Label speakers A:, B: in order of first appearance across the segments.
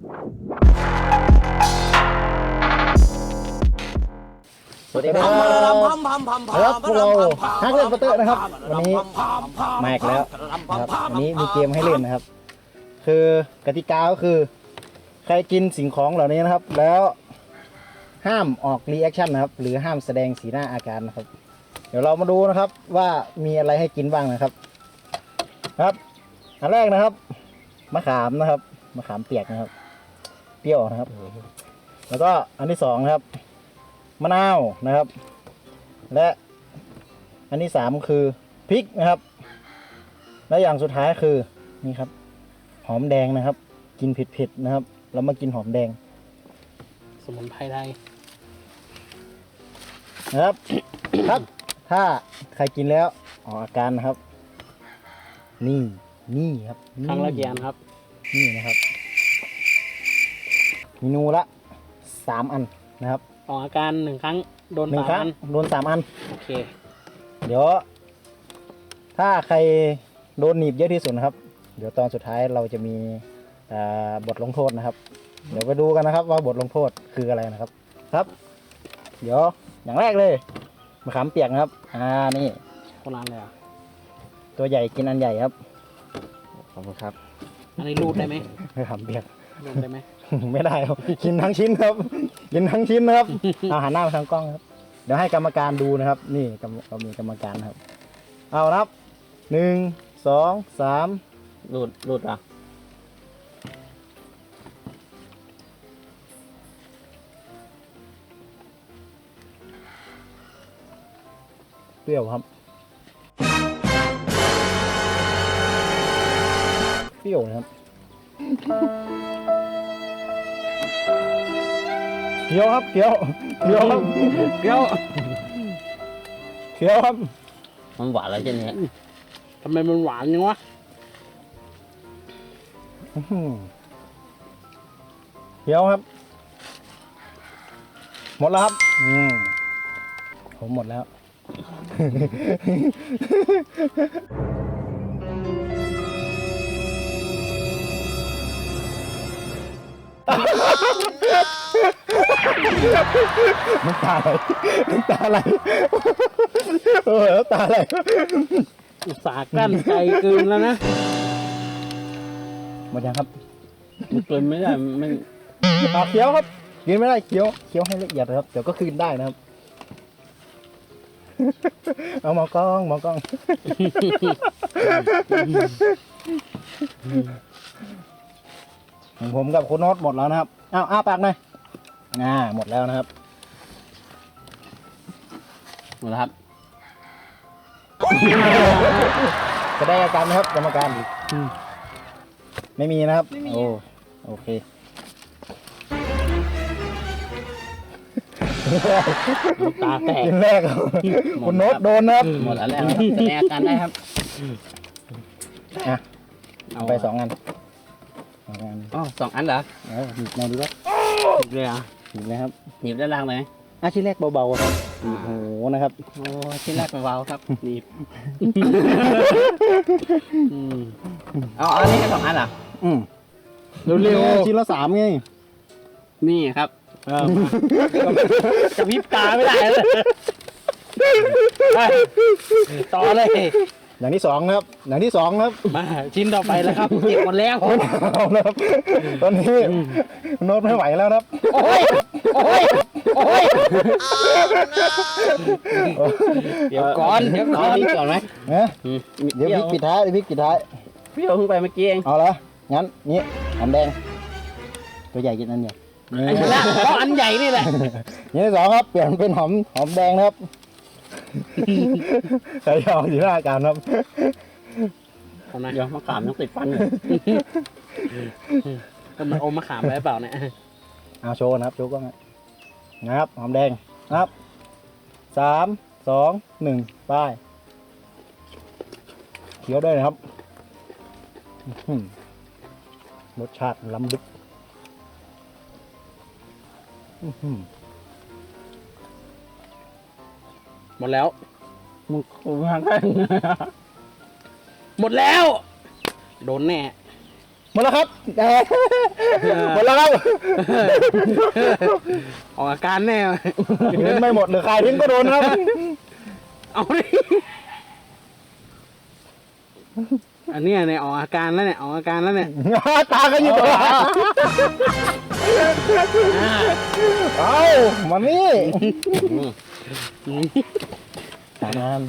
A: สวัสดีครับครับพวกเราฮักเล่นปเตอร์นะครับ วันนี้มาอีกแล้วนะครับวันนี้มีเกมให้เล่นนะครับ คือกติกาก็คือ ใครกินสิ่งของเหล่านี้นะครับ แล้วห้ามออกรีแอคชั่นนะครับ หรือห้ามแสดงสีหน้าอาการนะครับ เดี๋ยวเรามาดูนะครับว่ามีอะไรให้กินบ้างนะครับ ครับ อันแรกนะครับมะขามนะครับมะขามเปียกนะครับ เปรี้ยวนะครับ แล้วก็อันที่สองนะครับมะนาวนะครับ และอันที่สามคือพริกนะครับ และอย่างสุดท้ายคือนี่ครับ หอมแดงนะครับ กินเผ็ดๆนะครับ เรามากินหอมแดง
B: สมุนไพรไทย
A: นะครับ ครับ ถ้าใครกินแล้วออกอาการนะครับ นี่นี่ครับนี่
B: ครั้งละกี่อันครับ
A: นี่นะครับ เมนูละสามอันนะครับ
B: ออกอาการหนึ่งครั้งโดน
A: หนึ่ง
B: สาม
A: ครั้ง
B: อัน
A: โดนสามอัน
B: โอเค
A: เดี๋ยว ถ้าใครโดนหนีบเยอะที่สุดนะครับ เดี๋ยวตอนสุดท้ายเราจะมีอ่าบทลงโทษนะครับ เดี๋ยวไปดูกันนะครับว่าบทลงโทษคืออะไรนะครับ ครับ เดี๋ยวอย่างแรกเลยมะขามเปียกนะครับ อ่านี่
B: คนนั้นเลยเหรอะ
A: ตัวใหญ่กินอันใหญ่ครับขอบคุณครับ
B: อันนี้รูดได้ไหม
A: มะขามเปียก
B: รูดได้ไหม
A: ไม่ได้ครับกินทั้งชิ้นครับกินทั้งชิ้นนะครับเอาหันหน้าไปทางกล้องครับ เดี๋ยวให้กรรมการดูนะครับ นี่กรรมเรามีกรรมการนะครับ เอานับหนึ่งสองสาม
B: รูดรูดอะ
A: เปรี้ยวครับเปรี้ยวนะครับ เคี้ยวครับเคี้ยวเคี้ยวครับ
B: เปรี้ยว
A: เคี้ยวครับ
C: มันหวานแล้วใช่ไหม
B: ทำไมมันหวานจังวะ
A: อื้อหือเคี้ยวครับ หมดแล้วครับอืมผมหมดแล้ว น้ำตาไหลน้ำตาไหลเออน้ำตาไหล
B: อุตส่าห์กั้นใจเกินแล้วนะ
A: หมดยังครับ
B: มันเกินไม่ได้มัน
A: อ่าเคี้ยวครับกินไม่ได้เคี้ยวเคี้ยวให้ละเอียดนะครับเดี๋ยวก็คืนได้นะครับ เอาหมอกล้องหมอกล้องของผมกับคุณโน้ตหมดแล้วนะครับอ้าวอ้าปากหน่อย อ่าหมดแล้วนะครับ
B: หมดแล้วครับ
A: จะได้อาการไหมครับกรรมการไม่มีนะครับ โอ้โอเค
B: ตาแตก
A: กินแรกครับคุณโน้ตโดนนะครับ
C: หมดแล้วแหละแสดงอาการได้ครับ
A: อะเอาไปสองอันสองอัน
C: อ๋อสองอันเหรอ
A: เอาหยิบมาดีกว่า
B: ติดเลยอะ
A: หยิบเลยครับ
C: หนีบด้านล่างเลย
A: อะชิ้นแรกเบาๆครับโอ้โหนะครับ
C: โอ้ชิ้นแรกเบาๆครับ
B: หนีบอืม
C: เอาเอาอันนี้แค่สองอันเหรอ
A: อืม
B: เร็ว
A: ชิ้นละสามไง
B: ๆนี่ครับเออกระพริบตาไม่ได้เลยไปต่อเลย
A: อย่างที่สองนะครับ อย่างที่สองนะครับ
B: มาชิ้นต่อไปแล้วครับเก็บหมดแล้ว
A: เอานะครับตอนนี้โน้ตไม่ไหวแล้วนะครับ
B: โอ้ยโอ้ยโอ้ยเดี๋ยวก่อนเดี๋ยวก่
C: เอา
B: อน
C: อันนี้ก่อนไหม
A: นะ
C: อืม
A: เดี๋ยวพริกปิดท้ายเดี๋ยวพริกปิดท้าย
C: เปรี้ยวเพิ่งไปเมื่อกี้เอง
A: เอาละงั้นนี่หอมแดง ตัวใหญ่กินอันใหญ่นี่
B: ไอ้ชนะเพราะอันใหญ่นี่แหละ
A: อย่างที่สองครับ เปลี่ยนเป็นหอมหอมแดงนะครับ ใส่ยองอยู่หน้าการครับ
B: เอานะ
C: เดี๋ยวมะขามยังติดฟันอยู่
B: ก็มันอมมะขามไปหรือเปล่าเนี่ย
A: เอาโชว์นะครับ โชว์กล้องนะครับหอมแดงนะครับสามสองหนึ่งไป้ายเคี้ยวได้นะครับอื้อหือรสชาติล้ำลึกอื้อหือ
B: หมดแล้ว
A: มึงมึงทางแค่
B: หมดแล้ว โดนแน่
A: หมดแล้วครับเอ้ยหมดแล้วครับ
B: ออกอาการแน่
A: เงินไม่หมดหรือใครทิ้งก็โดนครับ
B: เอาดิอันเนี้ยเนี่ยออกอาการแล้วเนี่ยออกอาการแล้วเนี่ย
A: ตาก็อยู่ตัว เอามานี่สามอัน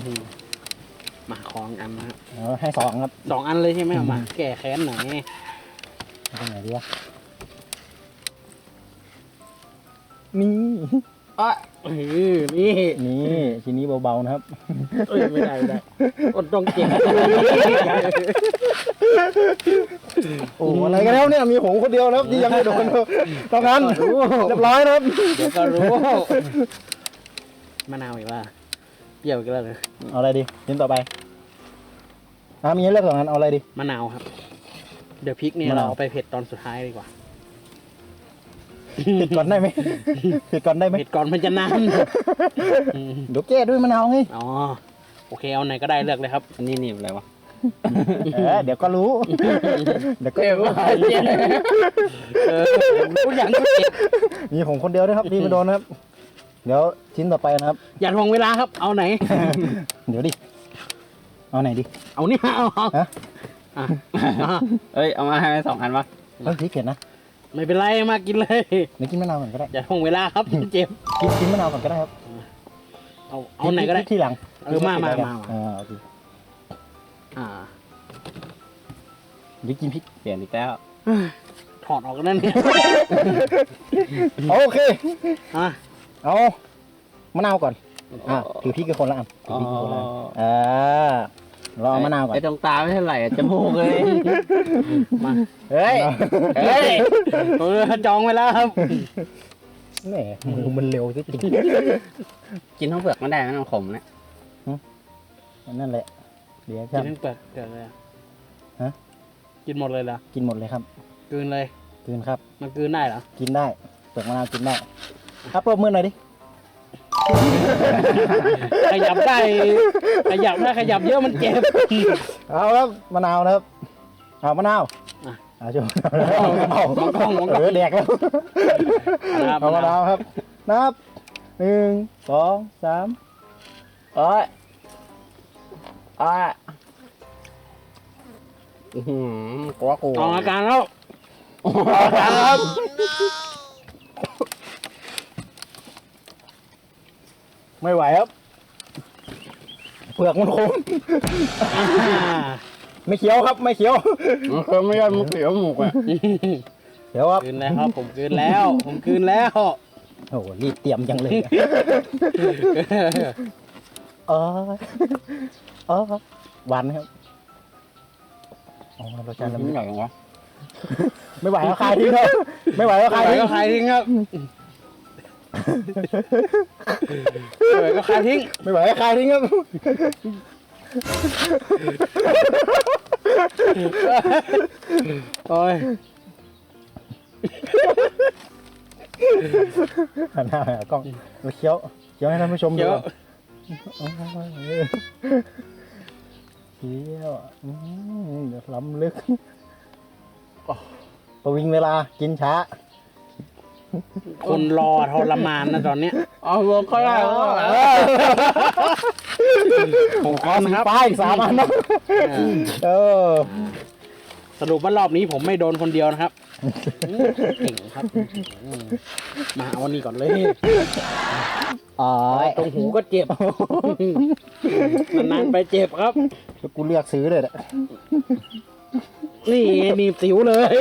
B: มาของอันนะครับ
A: เอาให้สองครับ
B: สองอันเลยใช่ไหมเอามา แก้แค้นหน่อย
A: เอาตรงไหนดีวะนี่
B: อะเออนี่
A: นี่ทีนี้เบาๆนะครับ
B: เอ้ยไม่ได้ไม่ได้อดต้องเก็บ
A: โอ้อะไรกันแล้วเนี่ยมีผมคนเดียวนะครับที่ยังไม่โดนตองนั้นเรียบร้อยนะครับ
B: เดี๋ยวก็รู้มะนาวอีกว่าเปรี้ยวอีกันแล้วเลย
A: เอาอะไรดีชิ้นต่อไปอะมีให้เลือกสองอันเอาอะไรดี
B: มะนาวครับ เดี๋ยวพริกเนี่ย
A: มะนาว
B: เราเอาไปเผ็ดตอนสุดท้ายดีกว่า
A: ผิดก่อนได้ไหมผิดก่อนได้ไหม
B: เผ็ดก่อนมันจะนานอืม
A: เดี๋ยวแก้ด้วยมะนาวไง
B: อ๋อโอเคเอาไหนก็ได้เลือกเลยครับ
C: อันนี้หนีบอะไรวะ
A: เออเดี๋ยวก็รู้ เดี๋ยวก็
B: เจ็บว่าเจ็บเออพูดอย่างก็เจ็บ
A: มีผมคนเดียวนะครับที่ไม่โดนนะครับ เดี๋ยวชิ้นต่อไปนะครับ
B: อย่าทวงเวลาครับ เอาไหน
A: เดี๋ยวดิ เอาไหนดิ
B: เอานี่เอาเอา
A: ฮะ
B: อะอะ
C: เอ้ย เอามาให้สองอันวะ
A: เฮ้ยพริกเผ็ดนะ
B: ไม่เป็นไรมากินเลย
A: เดี๋ยวกินมะนาวก่อนก็ได้
B: อย่าทวงเวลาครับเจ็บ
A: กินกินมะนาวก่อนก็ได้ครับ
B: เอาเอาไหนก็ได้
A: พริที่หลัง
B: เออมามามา
A: อ่าโอเค
B: อ่า
A: เดี๋ยวกินพริก
C: เปลี่ยนอีกแล้ว
B: ถอดออกกันนั่นเนี่ย
A: โอเค
B: อะ
A: เอามะนาวก่อน อ่าถือพริกกับคนละอันถือพริกกับคนละอันอ่าเราเอามะนาวก่อน
C: ไอ้ตรงตาไม่เท่าไหร่อะจมูกเลย
B: มา
C: เฮ้ย
B: เฮ้ยเออจองไว้แล้วครับ
A: แหมมือมันเร็วจริง
C: กินทั้งเปลือกไม่ได้ไม่ต้องขมนะ
A: ๆนั่นแหละ เดี๋ยวค
B: กิ
A: รั
B: น
A: บ
B: ทั้งเปลือกเกิดเลยอะ
A: ฮะ
B: กินหมดเลยเหรอ
A: กินหมดเลยครับ
B: กลืนเลย
A: กินครับ
B: มันกลืนได้เหรอ
A: กินได้เปลือกมะนาวกินได้อะปรบมือหน่อยดิ
B: ขยับได้ขยับได้ขยับเยอะมันเจ็บ
A: เอาครับมะนาวนะครับเอามะนาว
B: อะ
A: เอาช่วย
B: เอาเอามองกล้องมองกล้อง
A: เออแดกแล้ว
B: นะครับ
A: เอามะนาวครับ นับหนึ่งสองสาม
C: โอ้ยโอ้ยอื้อหือกลัวกู
B: ออกอาการแล้ว
A: ครับไม่ไหวครับ เปลือกมันคม
B: อ่า
A: ไม่เคี้ยวครับ ไม่เคี้ยว
C: มันเคยไม่ยอมมันเสียวหมูกอะ
A: เดี๋ยวครับ
B: กลืนแล้วครับ ผมกลืนแล้ว ผมกลืนแล้ว
A: โอ้โหรีบเตรียมจังเลย อะเออเออหวานไหมครับอ๋อรสชาติ
C: มัน
A: น้ำ
C: ไม่ใหญ่ยังวะ
A: ไม่ไหวแล้วคายทิ้งครับไม่ไหวแล้ว
B: ใคร
A: คายทิ้ง
B: ก็ใครทิ้งครับใครก็ใครทิ้ง
A: ไม่ไหวแล้วคายทิ้งครับ
B: โอ้ย
A: หันหน้าหากล้องเราเคี้ยวเคี้ยวให้ท่านผู้ชมดู
B: เดี๋ยว
A: ก่อนอ๋อเออเคี้ยวอืมเดี๋ยวล้ำลึกประวิงเวลากินช้า
B: คนรอทรมานนะตอนเนี้ย
C: เอาลงเขาได้แล้วก็
A: เออผมขอสีฟ้าอีกสามอันนะเออ
B: สรุปว่ารอบนี้ผมไม่โดนคนเดียวนะครับอืมเก่งครับอืมมาเอาอันนี้ก่อนเลย
A: อ๋อ
B: ตรงหูก็เจ็บ นานๆไปเจ็บครับ
A: แล้วกูเลือกซื้อเลยแหละ
B: นี่หนีบสิวเลย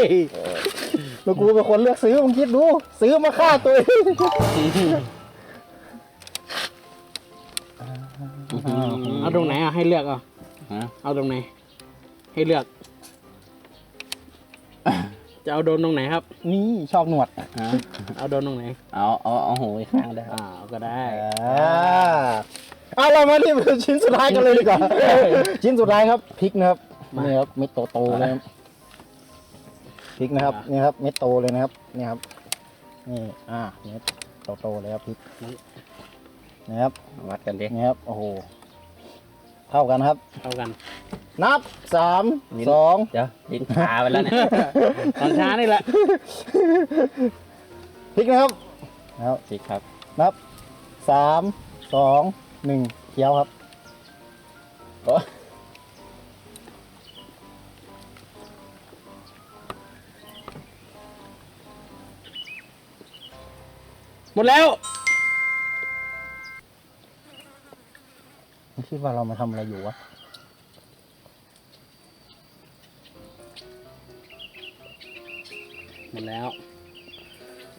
A: แล้วกูเป็นคนเลือกซื้อมึงคิดดู ซื้อมาฆ่าตัวเอง
B: เอาตรงไหนอะให้เลือกเอะ
C: ฮะ
B: เอาตรงไหน ให้เลือก จะเอาโดนตรงไหนครับ
A: นี่ชอบหนวด
C: ฮะ
B: เอาโดนตรงไหน
C: เอาเอาเอาหูอีกข้างได้ครับ
B: อ่าก็ได้
A: อ่าเอาเรามาที่ชิ้นสุดท้ายกันเลยดีกว่า ชิ้นสุดท้ายครับพริกนะครับนี่ครับเม็ดโตๆเลยครับพริกนะครับนี่ครับเม็ดโตเลยนะครับนี่ครับนี่อ่าเม็ดโตๆเลยครับพริกนะครับ
C: วัดกันดิ
A: นี่ครับโอ้โหเท่ากันครับ
B: เท่ากัน
A: นับสาม
C: ลิ้น
A: สอง
C: เดี๋ยวลิ้นชาไปแล้วเนี่ย
B: ตอนช้านี่แหละ
A: พลิกนะครับแล้ว
C: สิครับ
A: นับสามสองหนึ่งเคี้ยวครับ
B: หมดแล้ว
A: คิดว่าเรามาทำอะไรอยู่วะ
B: ดแล้ว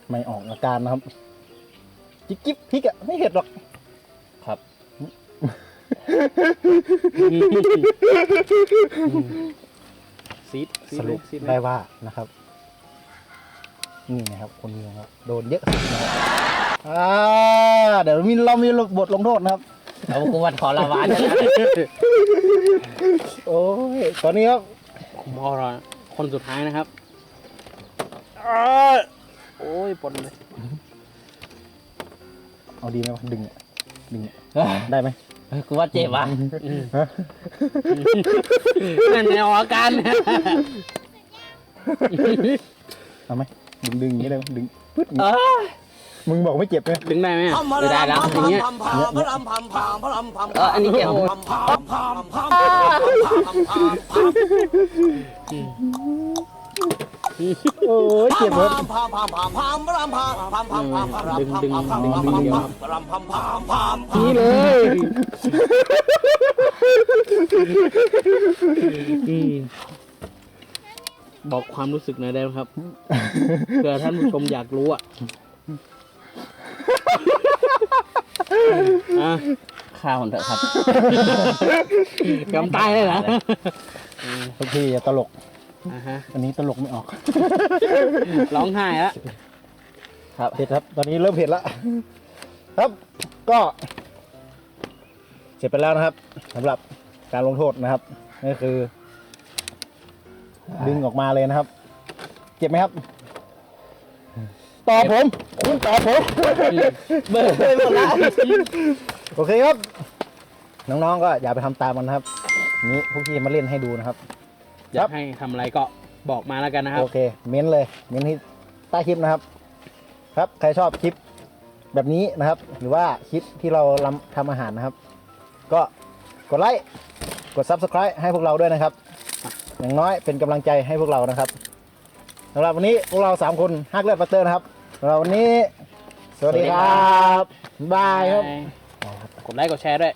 A: ไม่ออกอาการนะครับ จิ๊บจิ๊บพริกอะไม่เห็ดหรอก
C: ครับ
B: ซีดซี
A: ส
B: ด
A: รุ
B: ลู
A: ป
B: กซีด
A: ได้ว่านะครับ นี่นะครับ คนนี้นะครับ โดนเยอะสุดนะครับอ่าเดี๋ยวมีเรามีบทลงโทษนะครับ
C: เอากูวันขอละวานนะ
A: โอ้ย ตอนนี้ครับ
B: ผมพอรอคนสุดท้ายนะครับ โอ้ยปนเลย
A: เอาดีไหมวะดึงอะดึงอะได้ไหม
C: กูว่าเจ็บว่ะ
A: ฮะ
B: นั่นแนวอาการเนี่ย
A: เอาไหมดึงดึงอย่างนี้เลยดึงปึ๊ด
C: เออ
A: มึงบอกไม่เจ็บไหม
B: ดึงได้ไหมอะ
C: ไม่ได้แล้วอย่างเงี้ย เอออันนี้เกี่ยว
A: โอ้ยเจ็บเลย
B: นี่เลยอืมบอกความรู้สึกหน่อยได้ไหมครับเผื่อท่านผู้ชมอยากรู้อะอะ
C: ข้าวเถอะครับ
B: ยอมตายเลยเหรอ
A: ทุกทีอย่าตลก
B: อ่าฮะ
A: อันนี้ตลกไม่ออก
B: ร้องไห้แล้ว
C: ครับ
A: เผ็ดครับ ตอนนี้เริ่มเผ็ดแล้วครับ ก็ เสร็จไปแล้วนะครับสำหรับการลงโทษนะครับนี่คือ ดึงออกมาเลยนะครับ เจ็บไหมครับ ต่อผม คุณต่อผม
C: เบอร์หมดละ
A: โอเคครับ น้องๆก็อย่าไปทำตามมันนะครับ นี้พวกพี่มาเล่นให้ดูนะครับ
B: อยากให้ทำอะไรก็บอกมาแล้วกันนะครับ
A: โอเค เม้นเลย เม้นที่ใต้คลิปนะครับ ครับ ใครชอบคลิปแบบนี้นะครับ หรือว่าคลิปที่เราลำทำอาหารนะครับ ก็กดไลค์ กด Subscribe ให้พวกเราด้วยนะครับ อย่างน้อยเป็นกำลังใจให้พวกเรานะครับสำหรับวันนี้พวกเราสามคนฮักเลือดปัตเตอร์นะครับสำหรับวันนี้ สวัสดีครับบายครับ
B: กดไลค์กดแชร์ด้วย